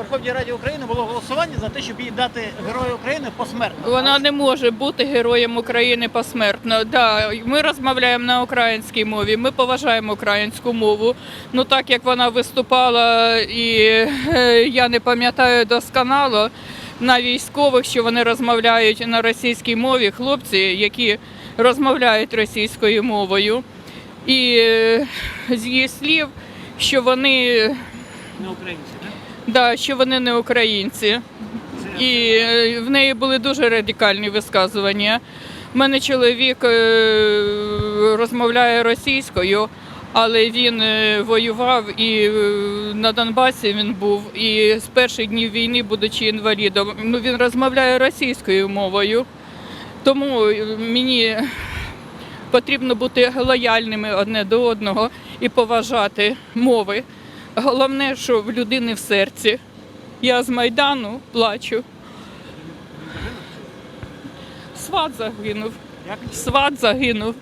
Верховній Раді України було голосування за те, щоб їй дати Герою України посмертно. Вона не може бути героєм України посмертно. Да, ми розмовляємо на українській мові. Ми поважаємо українську мову. Ну так як вона виступала, і е, я не пам'ятаю досконало на військових, що вони розмовляють на російській мові. Хлопці, які розмовляють російською мовою, і е, з її слів, що вони, Не українці? Да, що вони не українці. І е, в неї були дуже радикальні висказування. У мене чоловік е, розмовляє російською, але він е, воював і на Донбасі він був. І з перших днів війни, будучи інвалідом, ну він розмовляє російською мовою. Тому мені потрібно бути лояльними одне до одного і поважати мови. Головне, що в людини в серці. Я з Майдану плачу. Сват загинув. Сват загинув.